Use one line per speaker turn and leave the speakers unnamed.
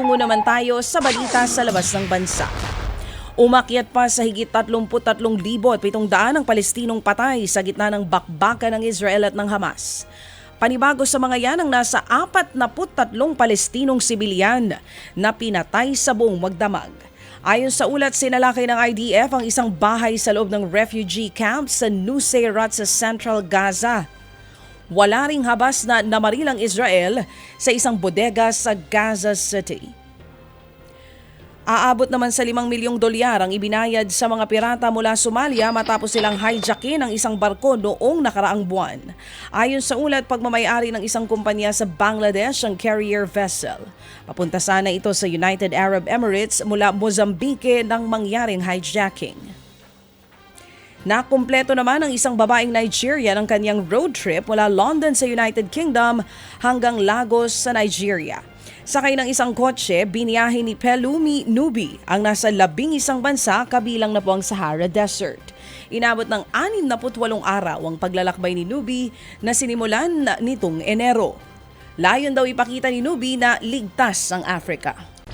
Tungo naman tayo sa balita sa labas ng bansa. Umakyat pa sa higit 33,700 ang Palestinong patay sa gitna ng bakbakan ng Israel at ng Hamas. Panibago sa mga yan ang nasa 43 Palestinong sibilyan na pinatay sa buong magdamag. Ayon sa ulat, sinalakay ng IDF ang isang bahay sa loob ng refugee camp sa Nusayrat sa Central Gaza. Wala ring habas na namarilang Israel sa isang bodega sa Gaza City. Aabot naman sa 5 milyong dolyar ang ibinayad sa mga pirata mula Somalia matapos silang hijackin ang isang barko noong nakaraang buwan. Ayon sa ulat, pagmamayari ng isang kumpanya sa Bangladesh ang carrier vessel. Papunta sana ito sa United Arab Emirates mula Mozambique nang mangyaring hijacking. Nakumpleto naman ang isang babaeng Nigeria ng kanyang road trip mula London sa United Kingdom hanggang Lagos sa Nigeria. Sakay ng isang kotse, biniyahe ni Pelumi Nubi ang nasa labing isang bansa kabilang na po ang Sahara Desert. Inabot ng 68 araw ang paglalakbay ni Nubi na sinimulan nitong Enero. Layon daw ipakita ni Nubi na ligtas ang Africa.